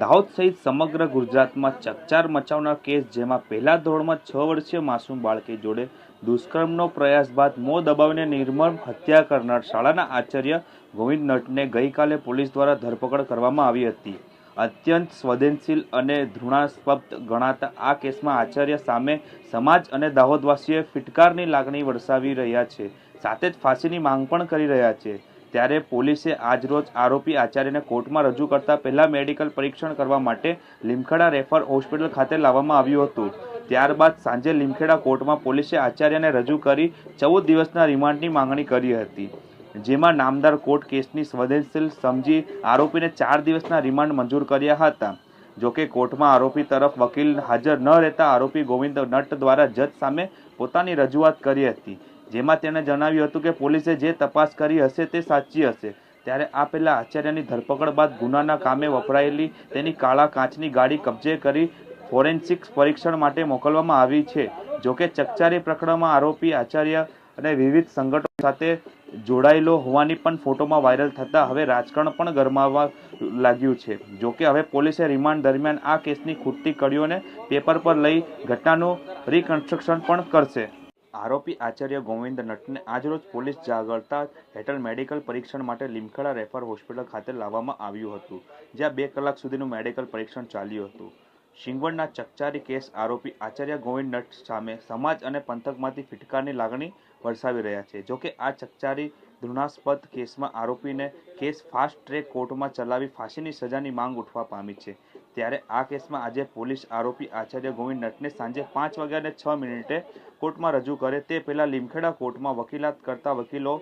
દાહોદ સહિત સમગ્ર ગુજરાતમાં ચકચાર મચાવનાર કેસ જેમાં પહેલા ધોરણમાં છ વર્ષીય માસૂમ બાળકી જોડે દુષ્કર્મનો પ્રયાસ બાદ મોં દબાવીને નિર્મમ હત્યા કરનાર શાળાના આચાર્ય ગોવિંદ નટને ગઈકાલે પોલીસ દ્વારા ધરપકડ કરવામાં આવી હતી. અત્યંત સંવેદનશીલ અને ધૃણાસ્પદ ગણાતા આ કેસમાં આચાર્ય સામે સમાજ અને દાહોદવાસીઓએ ફિટકારની લાગણી વરસાવી રહ્યા છે, સાથે જ ફાંસીની માંગ પણ કરી રહ્યા છે. ત્યારે પોલીસે આજરોજ આરોપી આચાર્યને કોર્ટમાં રજૂ કરતા પહેલા મેડિકલ પરીક્ષણ કરવા માટે લીમખેડા રેફર હોસ્પિટલ ખાતે લાવવામાં આવ્યું હતું. ત્યારબાદ સાંજે લીમખેડા કોર્ટમાં પોલીસે આચાર્યને રજૂ કરી ચૌદ દિવસના રિમાન્ડની માંગણી કરી હતી. જેમાં નામદાર કોર્ટ કેસની સંવેદનશીલ સમજી આરોપીને ચાર દિવસના રિમાન્ડ મંજૂર કર્યા હતા. જોકે કોર્ટમાં આરોપી તરફ વકીલ હાજર ન રહેતા આરોપી ગોવિંદ નટ દ્વારા જજ સામે પોતાની રજૂઆત કરી હતી. જેમાં તેણે જણાવ્યું હતું કે પોલીસે જે તપાસ કરી હશે તે સાચી હશે. ત્યારે આ પહેલા આચાર્યની ધરપકડ બાદ ગુનાના કામે વપરાયેલી તેની કાળા કાચની ગાડી કબજે કરી ફોરેન્સિક્સ પરીક્ષણ માટે મોકલવામાં આવી છે. જોકે ચકચારી પ્રકરણમાં આરોપી આચાર્ય અને વિવિધ સંગઠનો સાથે જોડાયેલો હોવાની પણ ફોટોમાં વાયરલ થતાં હવે રાજકારણ પણ ગરમાવા લાગ્યું છે. જોકે હવે પોલીસે રિમાન્ડ દરમિયાન આ કેસની ખૂટતી કડીઓને પેપર પર લઈ ઘટનાનું રિકન્સ્ટ્રક્શન પણ કરશે. આરોપી આચાર્ય ગોવિંદ નટને આજરોજ પોલીસ જાગરતા હેઠળ મેડિકલ પરીક્ષણ માટે લીમખેડા રેફર હોસ્પિટલ ખાતે લાવવામાં આવ્યું હતું, જ્યાં બે કલાક સુધીનું મેડિકલ પરીક્ષણ ચાલ્યું હતું. શિંગવડના ચકચારી કેસ આરોપી આચાર્ય ગોવિંદ નટ સામે સમાજ અને પંથકમાંથી ફિટકારની લાગણી વરસાવી રહ્યા છે. જોકે આ ચકચારી ઘૃણાસ્પદ કેસમાં આરોપીને કેસ ફાસ્ટ ટ્રેક કોર્ટમાં ચલાવી ફાંસીની સજાની માંગ ઉઠવા પામી છે. ત્યારે આ કેસમાં આજે પોલીસ આરોપી આચાર્ય ગોવિંદ નટને સાંજે પાંચ વાગ્યાને છ મિનિટે કોર્ટમાં રજૂ કરે તે પહેલાં લીમખેડા કોર્ટમાં વકીલાત કરતા વકીલો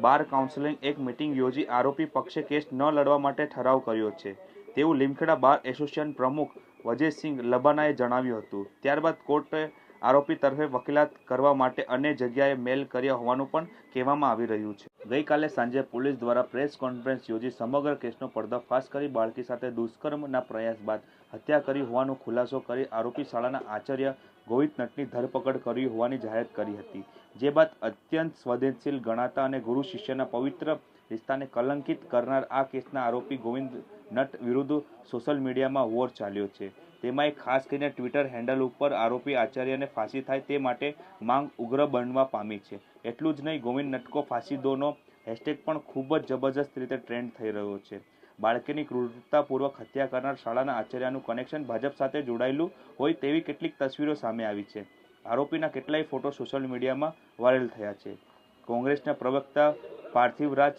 બાર કાઉન્સેલિંગ, એક મિટિંગ યોજી આરોપી પક્ષે કેસ ન લડવા માટે ઠરાવ કર્યો છે. તેવું લીમખેડા બાર એસોસિએશન પ્રમુખ વજયસિંહ લબાનાએ જણાવ્યું હતું. ત્યારબાદ કોર્ટે આરોપી તરફે વકીલાત કરવા માટે અન્ય જગ્યાએ મેલ કર્યા હોવાનું પણ કહેવામાં આવી રહ્યું છે. ગઈકાલે સાંજે પોલીસ દ્વારા પ્રેસ કોન્ફરન્સ યોજી સમગ્ર કેસનો પર્દાફાશ કરી બાળકી સાથે દુષ્કર્મના પ્રયાસ બાદ હત્યા કરી હોવાનો ખુલાસો કરી આરોપી શાળાના આચાર્ય ગોવિંદ નટની ધરપકડ કરી હોવાની જાહેરાત કરી હતી. જે બાદ અત્યંત સંવેદનશીલ ગણાતા અને ગુરુ શિષ્યના પવિત્ર રિસ્તાને કલંકિત કરનાર આ કેસના આરોપી ગોવિંદ નટ વિરુદ્ધ સોશિયલ મીડિયામાં વોર ચાલ્યો છે. તેમાં એક ખાસ કરીને ટ્વિટર હેન્ડલ ઉપર આરોપી આચાર્યને ફાંસી થાય તે માટે માંગ ઉગ્ર બનવા પામી છે. એટલું જ નહીં, ગોવિંદ નટકો ફાંસી દોનો હેશટેગ પણ ખૂબ જ જબરજસ્ત રીતે ટ્રેન્ડ થઈ રહ્યો છે. બાળકીની ક્રૂરતાપૂર્વક હત્યા કરનાર શાળાના આચાર્યનું કનેક્શન ભાજપ સાથે જોડાયેલું હોય તેવી કેટલીક તસવીરો સામે આવી છે. આરોપીના કેટલાય ફોટો સોશિયલ મીડિયામાં વાયરલ થયા છે. કોંગ્રેસના પ્રવક્તા પાર્થિવ રાજ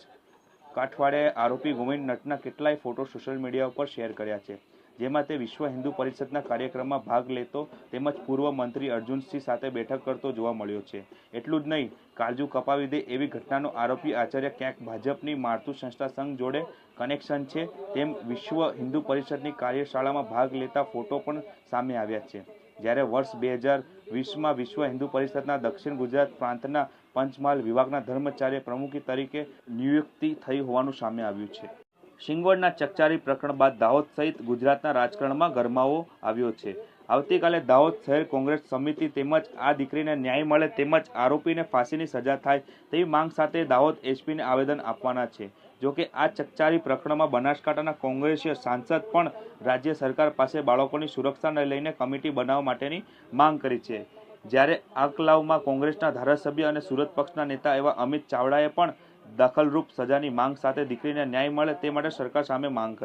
કાઠવાડિયાએ આરોપી ગોવિંદ નટના કેટલાય ફોટો સોશિયલ મીડિયા ઉપર શેર કર્યા છે, જેમાં તે વિશ્વ હિન્દુ પરિષદના કાર્યક્રમમાં ભાગ લેતો તેમજ પૂર્વ મંત્રી અર્જુનસિંહ સાથે બેઠક કરતો જોવા મળ્યો છે. એટલું જ નહીં, કાળજુ કપાવી દે એવી ઘટનાનો આરોપી આચાર્ય ક્યાંક ભાજપની મારતું સંસ્થા સંઘ જોડે કનેક્શન છે, તેમ વિશ્વ હિન્દુ પરિષદની કાર્યશાળામાં ભાગ લેતા ફોટો પણ સામે આવ્યા છે. જ્યારે વર્ષ બે હજાર વીસમાં વિશ્વ હિન્દુ પરિષદના દક્ષિણ ગુજરાત પ્રાંતના પંચમહાલ વિભાગના ધર્મચાર્ય પ્રમુખી તરીકે નિયુક્તિ થઈ હોવાનું સામે આવ્યું છે. શિંગવડના ચકચારી પ્રકરણ બાદ દાહોદ સહિત ગુજરાતના રાજકારણમાં ગરમાવો આવ્યો છે. આવતીકાલે દાહોદ શહેર કોંગ્રેસ સમિતિ તેમજ આ દીકરીને ન્યાય મળે તેમજ આરોપીને ફાંસીની સજા થાય તેવી માંગ સાથે દાહોદ એસપીને આવેદન આપવાના છે. જોકે આ ચકચારી પ્રકરણમાં બનાસકાંઠાના કોંગ્રેસીય સાંસદ પણ રાજ્ય સરકાર પાસે બાળકોની સુરક્ષાને લઈને કમિટી બનાવવા માટેની માંગ કરી છે. જ્યારે આકલાવમાં કોંગ્રેસના ધારાસભ્ય અને સુરત પક્ષના નેતા એવા અમિત ચાવડાએ પણ દખલરૂપ સજાની માંગ સાથે દીકરીને ન્યાય મળે તે માટે સરકાર સામે માંગ કરી